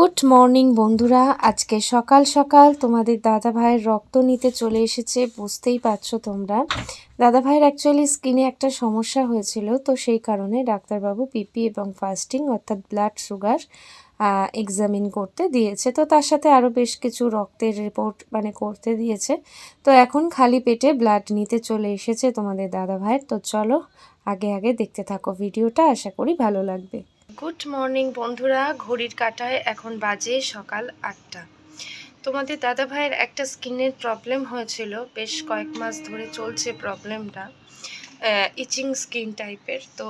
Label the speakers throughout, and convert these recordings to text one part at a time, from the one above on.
Speaker 1: Good morning বন্ধুরা। আজকে সকাল সকাল তোমাদের দাদা ভাইয়ের রক্ত নিতে চলে এসেছে, বুঝতেই পারছ তোমরা। দাদা ভাইয়ের অ্যাকচুয়ালি স্কিনে একটা সমস্যা হয়েছিল, তো সেই কারণে ডাক্তারবাবু পিপি এবং ফাস্টিং অর্থাৎ ব্লাড সুগার এক্সামিন করতে দিয়েছে। তো তার সাথে আরও বেশ কিছু রক্তের রিপোর্ট মানে করতে দিয়েছে। তো এখন খালি পেটে ব্লাড নিতে চলে এসেছে তোমাদের দাদা ভাইয়ের তো চলো আগে আগে দেখতে থাকো ভিডিওটা, আশা করি ভালো লাগবে। গুড মর্নিং বন্ধুরা। ঘড়ির কাঁটায় এখন বাজে সকাল আটটা। তোমাদের দাদা ভাইয়ের একটা স্কিনের প্রবলেম হয়েছিল। বেশ কয়েক মাস ধরে চলছে প্রবলেমটা ইচিং স্কিন টাইপের তো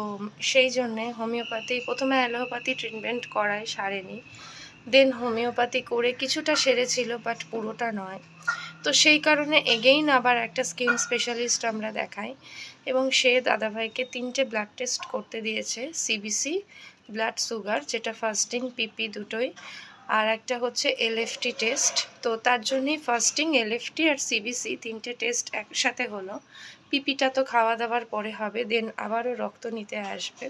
Speaker 1: সেই জন্যে হোমিওপ্যাথি, প্রথমে অ্যালোপ্যাথি ট্রিটমেন্ট করায়, সারেনি। দেন হোমিওপ্যাথি করে কিছুটা সেরেছিল বাট পুরোটা নয়। তো সেই কারণে এগেইন আবার একটা স্কিন স্পেশালিস্ট আমরা দেখাই। এবং সে দাদাভাইকে তিনটে ব্লাড টেস্ট করতে দিয়েছে সিবিসি ব্লাড সুগার যেটা ফাস্টিং পিপি দুটোই। আর একটা হচ্ছে এলএফটি টেস্ট তো তার জন্যই ফাস্টিং এলএফটি আর সিবিসি তিনটে টেস্ট একসাথে হলো। পিপিটা তো খাওয়া দাওয়ার পরে হবে দেন আবারও রক্ত নিতে আসবে।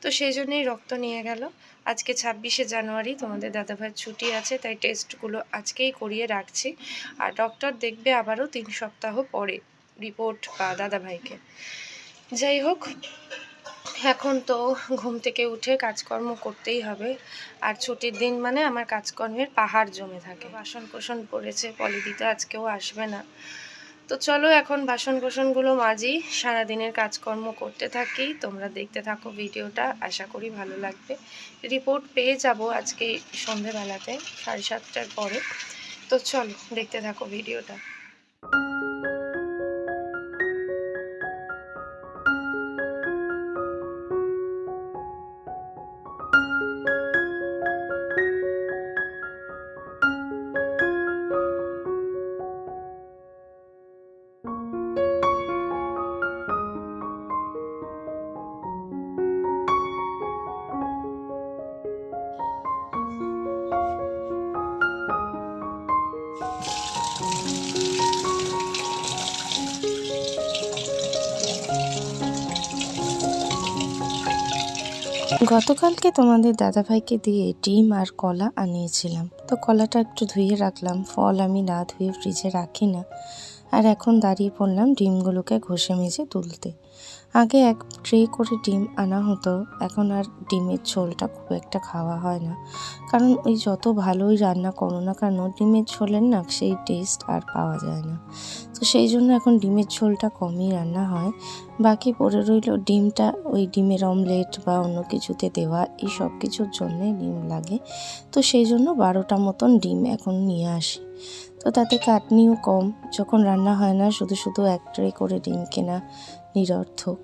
Speaker 1: তো সেই জন্যই রক্ত নিয়ে গেল। আজকে ছাব্বিশে জানুয়ারি, তোমাদের দাদাভাইয়ের ছুটি আছে, তাই টেস্টগুলো আজকেই করিয়ে রাখছি। আর ডক্টর দেখবে আবারও তিন সপ্তাহ পরে রিপোর্ট বা দাদাভাইকে। যাই হোক এখন তো ঘুম থেকে উঠে কাজকর্ম করতেই হবে। আর ছুটির দিন মানে আমার কাজকর্মের পাহাড় জমে থাকে। বাসন কোসন পড়েছে পলিদিতে আজকেও আসবে না। তো চলো এখন বাসন কোসনগুলো মাজি, সারাদিনের কাজকর্ম করতে থাকি। তোমরা দেখতে থাকো ভিডিওটা, আশা করি ভালো লাগবে। রিপোর্ট পেয়ে যাব আজকে সন্ধেবেলাতে, সাড়ে সাতটার পরে। তো চলো দেখতে থাকো ভিডিওটা। গতকালকে তোমাদের দাদাভাইকে দিয়ে ডিম আর কলা আনিয়েছিলাম। তো কলাটা একটু ধুয়ে রাখলাম। ফল আমি না ধুয়ে ফ্রিজে রাখি না। আর এখন দাঁড়িয়ে পড়লাম ডিমগুলোকে ঘষে মেজে তুলতে। আগে এক ট্রে করে ডিম আনা হতো, এখন আর ডিমের ঝোলটা খুব একটা খাওয়া হয় না। কারণ ওই যত ভালোই রান্না করো না কেন, ডিমের ঝোলের না সেই টেস্ট আর পাওয়া যায় না। তো সেই জন্য এখন ডিমের ঝোলটা কমই রান্না হয়। বাকি পড়ে রইল ডিমটা, ওই ডিমের অমলেট বা অন্য কিছুতে দেওয়া, এই সব কিছুর জন্যে ডিম লাগে। তো সেই জন্য বারোটা মতন ডিম এখন নিয়ে আসি। তো তাতে কাটনিও কম। যখন রান্না হয় না, শুধু শুধু এক ট্রে করে ডিম কেনা নিরর্থক।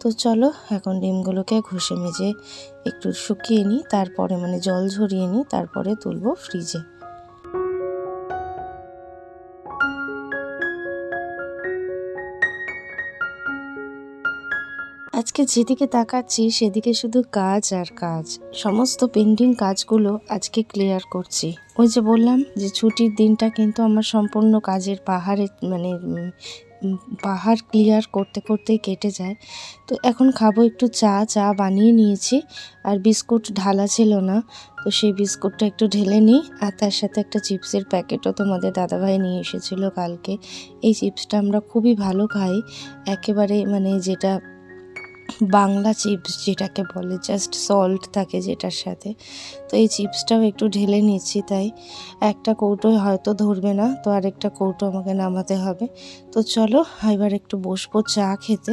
Speaker 1: তো চলো, এখন ডিমগুলোকে ঘষে মেজে একটু শুকিয়ে নিই, তারপরে মানে জল ঝরিয়ে নিই, তারপরে তুলবো ফ্রিজে আজকে যেদিকে তাকাচ্ছি, সেদিকে শুধু কাজ আর কাজ। সমস্ত পেন্ডিং কাজগুলো আজকে ক্লিয়ার করছি। ওই যে বললাম যে ছুটির দিনটা কিন্তু আমার সম্পূর্ণ কাজের পাহাড়ে মানে পাহাড় ক্লিয়ার করতে করতেই কেটে যায়। তো এখন খাব একটু চা চা বানিয়ে নিয়েছি। আর বিস্কুট ঢালা ছিল না, তো সেই বিস্কুটটা একটু ঢেলে নিই। আর তার সাথে একটা চিপসের প্যাকেটও তোমাদের দাদাভাই নিয়ে এসেছিল কালকে। এই চিপসটা আমরা খুবই ভালো খাই। একেবারে মানে যেটা বাংলা চিপস যেটাকে বলে জাস্ট সল্ট থাকে যেটার সাথে। তো এই চিপসটাও একটু ঢেলে নিচ্ছি, তাই একটা কৌটোয় হয়তো ধরবে না, তো আরেকটা কৌটো আমাকে নামাতে হবে। তো চলো, এবার একটু বসবো চা খেতে।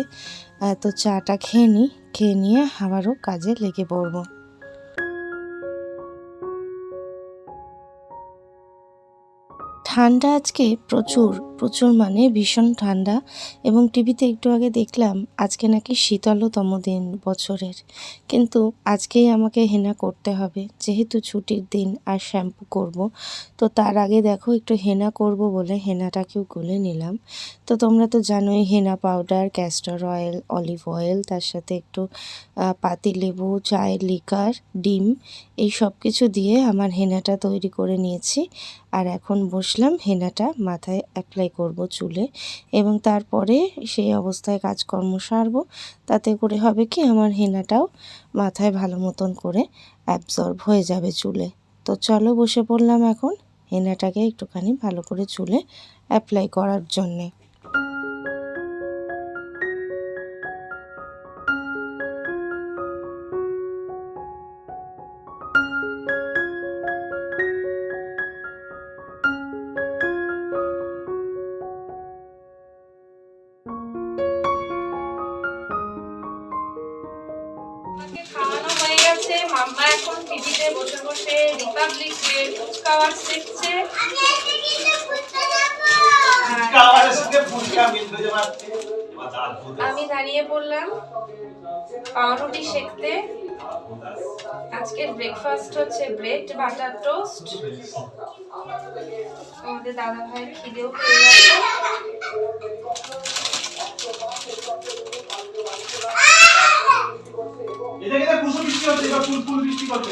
Speaker 1: তো চাটা খেয়ে নিই খেয়ে নিয়ে আবারও কাজে লেগে পড়ব। ঠান্ডা আজকে প্রচুর প্রচুর মানে ভীষণ ঠান্ডা এবং টিভিতে একটু আগে দেখলাম আজকে নাকি শীতলতম দিন বছরের। কিন্তু আজকেই আমাকে হেনা করতে হবে। যেহেতু ছুটির দিন আর শ্যাম্পু করব, তো তার আগে দেখো একটু হেনা করব বলে হেনাটাকেও গলে নিলাম। তো তোমরা তো জানোই henna powder castor oil olive oil তার সাথে একটু পাতি লেবু চায়ের লিকার, ডিম এই সব কিছু দিয়ে আমার হেনাটা তৈরি করে নিয়েছি। আর এখন বসলাম হেনাটা মাথায় অ্যাপ্লাই করব চুলে এবং তারপরে সেই অবস্থায় কাজকর্ম সারবো। তাতে করে হবে কি আমার হেনাটাও মাথায় ভালো মতন করে অ্যাবজর্ব হয়ে যাবে চুলে। তো চলো বসে পড়লাম এখন হেনাটাকে একটুখানি ভালো করে চুলে অ্যাপ্লাই করার জন্যে।
Speaker 2: রিপাবলিক দেখছে। আমি দাঁড়িয়ে পড়লাম পাউরুটি সেকতে আজকের ব্রেকফাস্ট হচ্ছে ব্রেড বাটার টোস্ট আমাদের দাদা ভাইয়ের খিদেও পেয়ে গেছে।
Speaker 3: এটা কিন্তু পুষ্প বৃষ্টি হচ্ছে, এবার ফুল ফুল বৃষ্টি করবে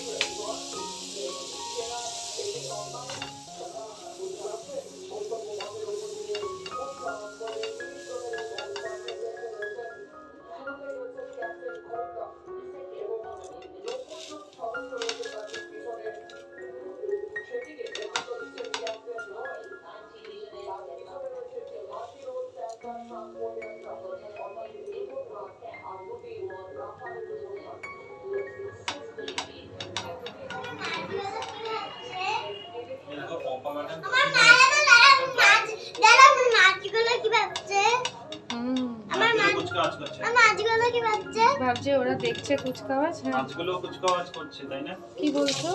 Speaker 4: ভাবছে
Speaker 2: ওরা দেখছে কুচকাওয়াজ হ্যাঁ।
Speaker 3: মাছগুলো কুচকাওয়াজ করছে তাই না?
Speaker 2: কি বলছো?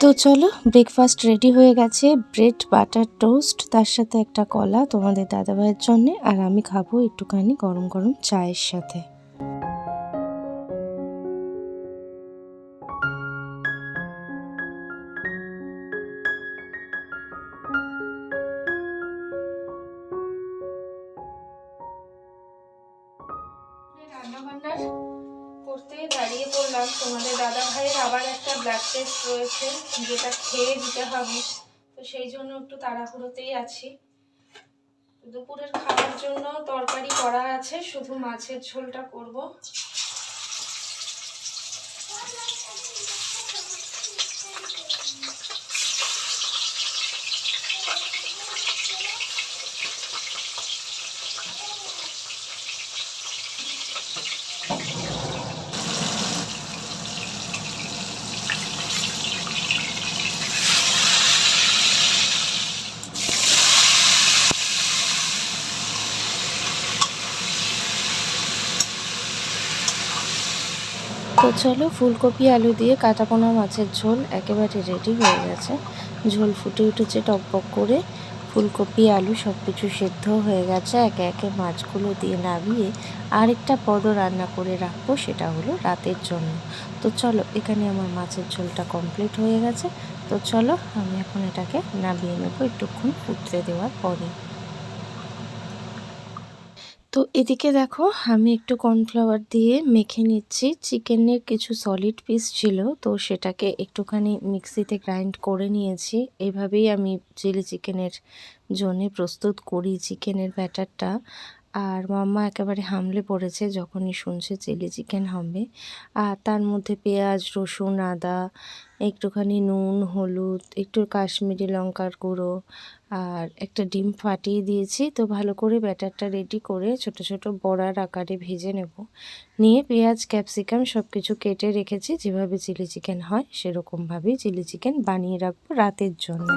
Speaker 1: তো চলো ব্রেকফাস্ট রেডি হয়ে গেছে ব্রেড বাটার টোস্ট তার সাথে একটা কলা তোমাদের দাদাভাইয়ের জন্য আর আমি খাব একটুখানি গরম গরম চায়ের সাথে।
Speaker 2: রয়েছে, যেটা খেয়ে দিতে হবে। তো সেই জন্য একটু তাড়াহুড়োতেই আছি। দুপুরের খাওয়ার জন্য তরকারি করা আছে, শুধু মাছের ঝোলটা করব।
Speaker 1: তো চলো ফুলকপি, আলু দিয়ে কাটাপোনা মাছের ঝোল একেবারে রেডি হয়ে গেছে। ঝোল ফুটে উঠেছে টকবক করে। ফুলকপি, আলু সব কিছু সেদ্ধ হয়ে গেছে। একে একে মাছগুলো দিয়ে নামিয়ে আরেকটা পদ রান্না করে রাখব, সেটা হলো রাতের জন্য। তো চলো, এখানে আমার মাছের ঝোলটা কমপ্লিট হয়ে গেছে। তো চলো, আমি এখন এটাকে নামিয়ে নেব। একটুক্ষণ ফুটতে দেওয়ার পরে। তো এদিকে দেখো, আমি একটু কর্নফ্লাওয়ার দিয়ে মেখে নিচ্ছি। চিকেনের কিছু সলিড পিস ছিল, তো সেটাকে একটুখানি মিক্সিতে গ্রাইন্ড করে নিয়েছি। এভাবেই আমি চিলি চিকেনের জন্যে প্রস্তুত করি চিকেনের ব্যাটারটা আর মাম্মা একেবারে হামলে পড়েছে যখনই শুনছে চিলি চিকেন হবে আর তার মধ্যে পেঁয়াজ, রসুন, আদা, একটুখানি নুন, হলুদ, একটু কাশ্মীরি লঙ্কার গুঁড়ো আর একটা ডিম ফাটিয়ে দিয়েছি। তো ভালো করে ব্যাটারটা রেডি করে ছোট ছোট বড়ার আকারে ভেজে নেব। নিয়ে পেঁয়াজ, ক্যাপসিকাম সব কিছু কেটে রেখেছি। যেভাবে চিলি চিকেন হয় সেরকমভাবেই চিলি চিকেন বানিয়ে রাখব রাতের জন্য।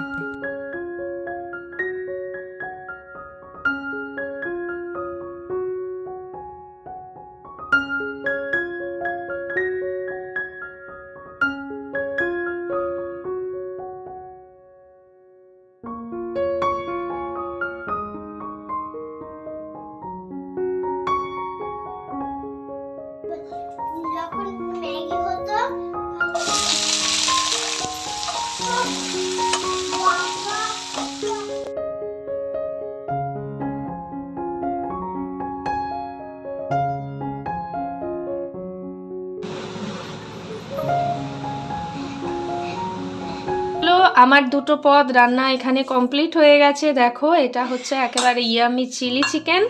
Speaker 2: আমার দুটো পদ রান্না এখানে কমপ্লিট হয়ে গেছে। দেখো, এটা হচ্ছে একেবারে ইয়ামি চিলি চিকেন।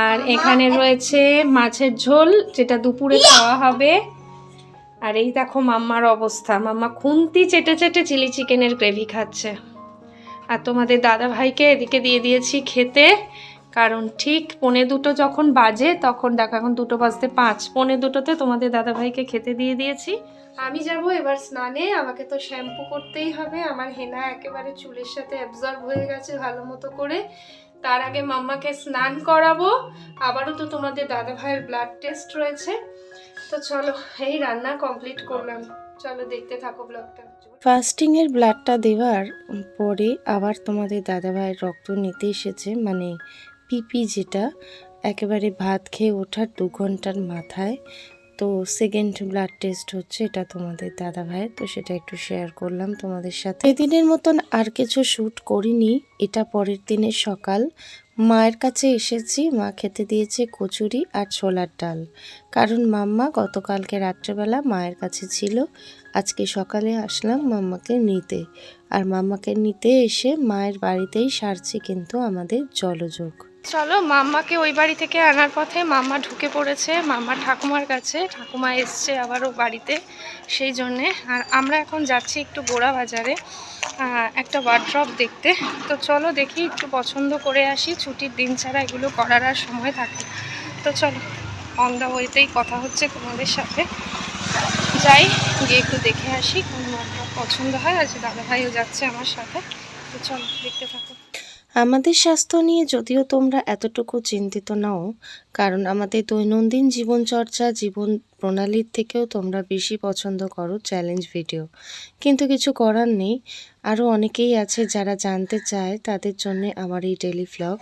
Speaker 2: আর এখানে রয়েছে মাছের ঝোল, যেটা দুপুরে খাওয়া হবে। আর এই দেখো মাম্মার অবস্থা। মাম্মা খুন্তি চেটে চেটে চিলি চিকেনের গ্রেভি খাচ্ছে। আর তোমাদের দাদা ভাইকে এদিকে দিয়ে দিয়েছি খেতে। কারণ ঠিক পনে দুটো যখন বাজে, তখন দেখো এখন দুটো বাজতে পাঁচ। পনে দুটোতে তোমাদের দাদা ভাইকে খেতে দিয়ে দিয়েছি। আমি যাব এবার স্নানে, আমাকে তো শ্যাম্পু করতেই হবে। আমার হেনা একেবারে চুলের সাথে অ্যাবজর্ব হয়ে গেছে ভালো মতো করে। তার আগে মাম্মাকে স্নান করাবো। আবারও তো তোমাদের দাদা ভাইয়ের ব্লাড টেস্ট রয়েছে। তো চলো, এই রান্না কমপ্লিট করলাম। চলো দেখতে থাকো ব্লগটা
Speaker 1: ফাস্টিংয়ের ব্লাডটা দেওয়ার পরে আবার তোমাদের দাদাভাইয়ের রক্ত নিতে এসেছে। মানে পিপি যেটা একেবারে ভাত খেয়ে ওঠার দু ঘণ্টার মাথায়। তো সেকেন্ড ব্লাড টেস্ট হচ্ছে এটা তোমাদের দাদাভাইয়ের তো সেটা একটু শেয়ার করলাম তোমাদের সাথে। এদিনের মতন আর কিছু শ্যুট করিনি, এটা পরের দিনের সকাল। মায়ের কাছে এসেছি, মা খেতে দিয়েছে কচুরি আর ছোলার ডাল। কারণ মাম্মা গতকালকে রাত্রেবেলা মায়ের কাছে ছিল, আজকে সকালে আসলাম মাম্মাকে নিতে। আর মাম্মাকে নিতে এসে মায়ের বাড়িতেই সারছি কিন্তু আমাদের জলযোগ।
Speaker 2: চলো, মাম্মাকে ওই বাড়ি থেকে আনার পথে মাম্মা ঢুকে পড়েছে, মাম্মা ঠাকুমার কাছে। ঠাকুমা এসছে আবারও বাড়িতে সেই জন্যে। আর আমরা এখন যাচ্ছি একটু গোড়া বাজারে একটা ওয়ার্ড্রপ দেখতে। তো চলো দেখি, একটু পছন্দ করে আসি। ছুটির দিন ছাড়া এগুলো করার আর সময় থাকে তো চলো অন দ্য কথা হচ্ছে তোমাদের সাথে। যাই, গিয়ে একটু দেখে আসি কোন ওয়ার্ড্রপ পছন্দ হয়। আজ দাদাভাইও যাচ্ছে আমার সাথে। তো চলো, দেখতে থাকো।
Speaker 1: আমাদের স্বাস্থ্য নিয়ে যদিও তোমরা এতটুকু চিন্তিত নও কারণ আমাদের দৈনন্দিন জীবনচর্চা জীবন প্রণালীর থেকেও তোমরা বেশি পছন্দ করো চ্যালেঞ্জ ভিডিও। কিন্তু কিছু করার নেই। আরও অনেকেই আছে যারা জানতে চায় তাদের জন্য আমার এই ডেলি ভ্লগ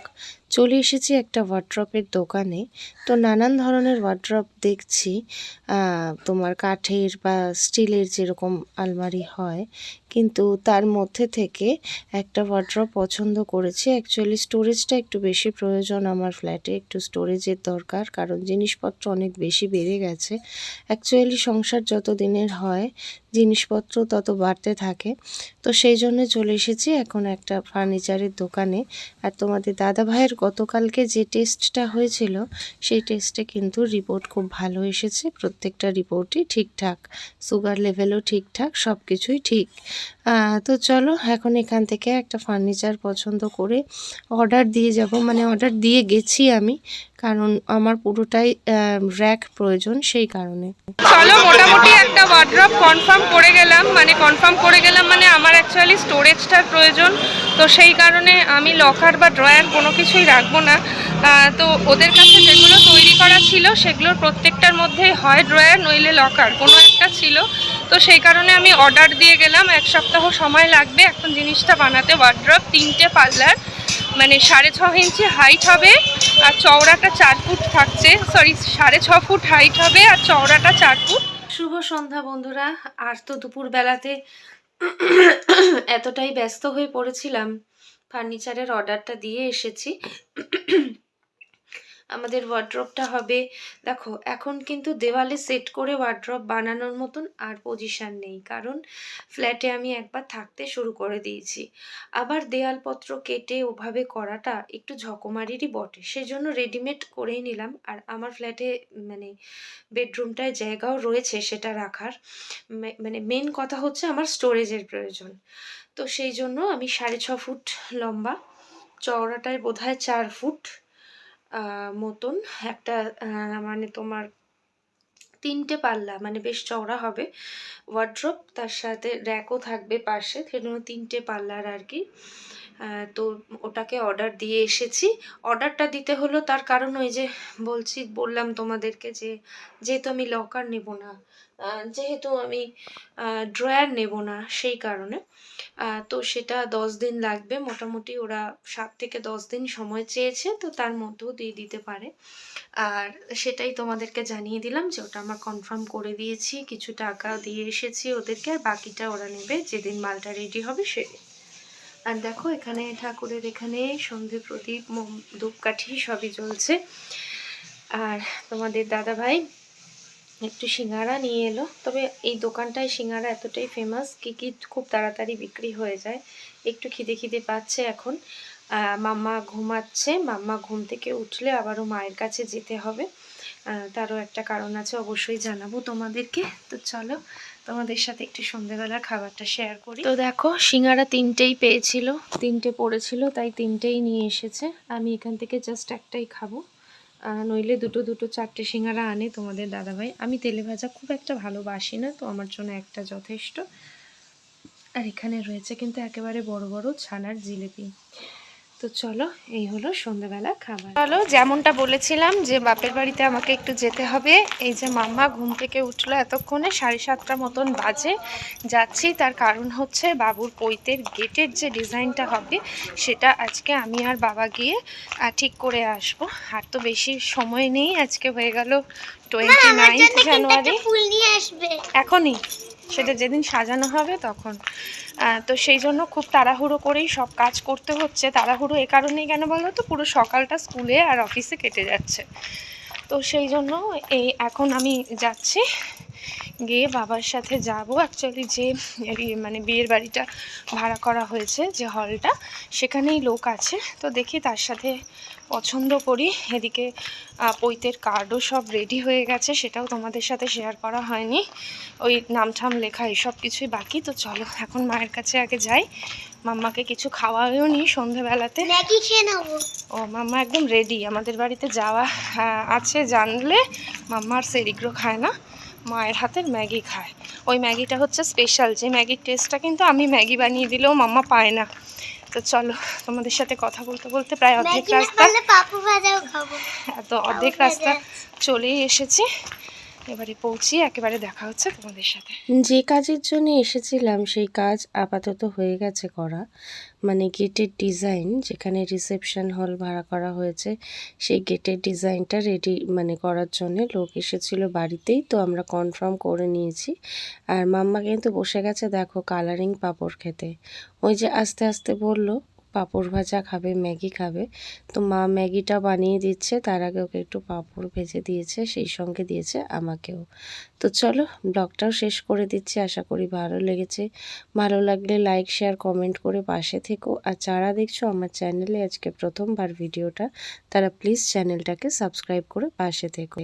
Speaker 1: চলে এসেছি একটা ওয়ার্ড্রপের দোকানে। তো নানান ধরনের ওয়ার্ড্রপ দেখছি। তোমার কাঠের বা স্টিলের যেরকম আলমারি হয়। কিন্তু তার মধ্যে থেকে একটা ওয়ার্ড্রপ পছন্দ করেছি। অ্যাকচুয়ালি স্টোরেজটা একটু বেশি প্রয়োজন আমার ফ্ল্যাটে একটু স্টোরেজের দরকার। কারণ জিনিসপত্র অনেক বেশি বেড়ে গেছে। অ্যাকচুয়ালি সংসার যত দিনের হয় জিনিসপত্র তত বাড়তে থাকে। তো সেই জন্য চলে এসেছি এখন একটা ফার্নিচারের দোকানে। আর তোমাদের দাদা ভাইয়ের গতকালকে যে টেস্টটা হয়েছিল, সেই টেস্টে কিন্তু রিপোর্ট খুব ভালো এসেছে। প্রত্যেকটা রিপোর্টই ঠিকঠাক সুগার লেভেলও ঠিকঠাক সব কিছুই ঠিক তো চলো এখন এখান থেকে একটা ফার্নিচার পছন্দ করে অর্ডার দিয়ে যাব। মানে অর্ডার দিয়ে গেছি আমি, কারণ আমার পুরোটাই র্যাক প্রয়োজন সেই কারণে।
Speaker 2: চলো মোটামুটি একটা ওয়ার্ড্রপ কনফার্ম করে গেলাম মানে কনফার্ম করে গেলাম মানে আমার অ্যাকচুয়ালি স্টোরেজটার প্রয়োজন। তো সেই কারণে আমি লকার বা ড্রয়ার কোনো কিছুই রাখব না। তো ওদের কাছে যেগুলো তৈরি করা ছিল, সেগুলোর প্রত্যেকটার মধ্যেই হয় ড্রয়ার নইলে লকার কোনো একটা ছিল। তো সেই কারণে আমি অর্ডার দিয়ে গেলাম, এক সপ্তাহ সময় লাগবে এখন জিনিসটা বানাতে। ওয়ার্ড্রপ তিনটে পার্লার মানে সাড়ে ছ ইঞ্চি হাইট হবে আর চওড়াটা চার ফুট থাকছে। সরি সাড়ে ছ ফুট হাইট হবে আর চওড়াটা চার ফুট। শুভ সন্ধ্যা বন্ধুরা। আর তো দুপুর বেলাতে এতটাই ব্যস্ত হয়ে পড়েছিলাম। ফার্নিচারের অর্ডারটা দিয়ে এসেছি। আমাদের ওয়ার্ড্রপটা হবে। দেখো, এখন কিন্তু দেওয়ালে সেট করে ওয়ার্ড্রপ বানানোর মতন আর পজিশান নেই। কারণ ফ্ল্যাটে আমি একবার থাকতে শুরু করে দিয়েছি। আবার দেয়ালপত্র কেটে ওভাবে করাটা একটু ঝকমারিরই বটে। সেজন্য রেডিমেড করেই নিলাম। আর আমার ফ্ল্যাটে মানে বেডরুমটায় জায়গাও রয়েছে সেটা রাখার। মানে মেন কথা হচ্ছে আমার স্টোরেজের প্রয়োজন। তো সেই জন্য আমি সাড়ে ছ ফুট লম্বা, চওড়াটায় বোধহয় চার ফুট। মতন একটা মানে তোমার তিনটে পাল্লা মানে বেশ চওড়া হবে ওয়ার্ড্রপ তার সাথে র্যাকও থাকবে পাশে, সেজন্য তিনটে পাল্লার আর কি তো ওটাকে অর্ডার দিয়ে এসেছি। অর্ডারটা দিতে হলো তার কারণ ওই যে বলছি, বললাম তোমাদেরকে যে, যেহেতু আমি লকার নেব না যেহেতু আমি ড্রয়ার নেব না সেই কারণে তো সেটা দশ দিন লাগবে। মোটামুটি ওরা সাত থেকে দশ দিন সময় চেয়েছে, তো তার মধ্যেও দিয়ে দিতে পারে। আর সেটাই তোমাদেরকে জানিয়ে দিলাম যে ওটা আমার কনফার্ম করে দিয়েছি, কিছু টাকা দিয়ে এসেছি ওদেরকে, আর বাকিটা ওরা নেবে যেদিন মালটা রেডি হবে সেদিন। আর দেখো, এখানে ঠাকুরের এখানে সন্ধে প্রদীপ ধূপকাঠি সবই জ্বলছে। আর তোমাদের দাদা ভাই একটু সিঙ্গারা নিয়ে এলো। তবে এই দোকানটায় সিঙ্গারা এতটাই ফেমাস কি কি খুব তাড়াতাড়ি বিক্রি হয়ে যায়। একটু খিদে খিদে পাচ্ছে এখন। মাম্মা ঘুমাচ্ছে। মাম্মা ঘুম থেকে উঠলে আবারও মায়ের কাছে যেতে হবে। তারও একটা কারণ আছে, অবশ্যই জানাব তোমাদেরকে। তো চলো, তোমাদের সাথে একটু সন্ধেবেলার খাবারটা শেয়ার করি। তো দেখো, সিঙ্গারা তিনটেই পেয়েছিল। তিনটে পড়েছিল, তাই তিনটেই নিয়ে এসেছে। আমি এখান থেকে জাস্ট একটাই খাব। নইলে দুটো দুটো চারটে সিঙ্গারা আনে তোমাদের দাদাভাই। আমি তেলে ভাজা খুব একটা ভালোবাসি না, তো আমার জন্য একটা যথেষ্ট। আর এখানে রয়েছে কিন্তু একেবারে বড় বড় ছানার জিলিপি। তো চলো এই হলো সন্ধ্যাবেলা খাবার। চলো যেমনটা বলেছিলাম যে বাপের বাড়িতে আমাকে একটু যেতে হবে এই যে মাম্মা ঘুম থেকে উঠল এতক্ষণে সাড়ে সাতটা মতন বাজে যাচ্ছি তার কারণ হচ্ছে বাবুর পৈতের গেটের যে ডিজাইনটা হবে সেটা আজকে আমি আর বাবা গিয়ে ঠিক করে আসব। আর তো বেশি সময় নেই আজকে হয়ে গেল টোয়েন্টি নাইনথ জানুয়ারি
Speaker 4: নিয়ে আসবে।
Speaker 2: এখনই। সেটা যেদিন সাজানো হবে তখন। তো সেই জন্য খুব তাড়াহুড়ো করেই সব কাজ করতে হচ্ছে। তাড়াহুড়ো এ কারণেই কেন বলো তো? পুরো সকালটা স্কুলে আর অফিসে কেটে যাচ্ছে। তো সেই জন্য এই এখন আমি যাচ্ছি। গিয়ে বাবার সাথে যাব। অ্যাকচুয়ালি যে মানে বিয়ের বাড়িটা ভাড়া করা হয়েছে যে হলটা সেখানেই লোক আছে। তো দেখি তার সাথে পছন্দ করি। এদিকে পৈতের কার্ডও সব রেডি হয়ে গেছে। সেটাও তোমাদের সাথে শেয়ার করা হয়নি। ওই নাম ঠাম লেখা এসব কিছুই বাকি। তো চলো এখন মায়ের কাছে আগে যাই। মাম্মাকে কিছু খাওয়াও নি সন্ধেবেলাতে। ও মাম্মা একদম রেডি আমাদের বাড়িতে যাওয়া আছে জানলে মাম্মা আর সেরিগ্রো খায় না। মায়ের হাতের ম্যাগি খায়। ওই ম্যাগিটা হচ্ছে স্পেশাল যে ম্যাগির টেস্টটা কিন্তু আমি ম্যাগি বানিয়ে দিলেও মাম্মা পায় না। তো চলো তোমাদের সাথে কথা বলতে বলতে প্রায় অর্ধেক রাস্তা।
Speaker 4: খাব।
Speaker 2: তো অর্ধেক রাস্তা চলেই এসেছি। এবারে পৌঁছি, একেবারে দেখা হচ্ছে তোমাদের সাথে।
Speaker 1: যে কাজের জন্য এসেছিলাম, সেই কাজ আপাতত হয়ে গেছে করা। মানে গেটের ডিজাইন, যেখানে রিসেপশন হল ভাড়া করা হয়েছে, সেই গেটের ডিজাইনটা রেডি মানে করার জন্য লোক এসেছিল বাড়িতেই, তো আমরা কনফার্ম করে নিয়েছি। আর মাম্মা কিন্তু বসে গেছে, দেখো কালারিং পাঁপড় খেতে। ওই যে আস্তে আস্তে বলল পাঁপড় ভাজা খাবে, ম্যাগি খাবে। তো মা ম্যাগিটা বানিয়ে দিচ্ছে, তার আগে ওকে একটু পাঁপড় ভেজে দিয়েছে, সেই সঙ্গে দিয়েছে আমাকেও। তো চলো, ব্লগটাও শেষ করে দিচ্ছি, আশা করি ভালো লেগেছে। ভালো লাগলে লাইক, শেয়ার, কমেন্ট করে পাশে থেকো। আর যারা দেখছ আমার চ্যানেলে আজকে প্রথমবার ভিডিওটা, তারা প্লিজ চ্যানেলটাকে সাবস্ক্রাইব করে পাশে থেকো।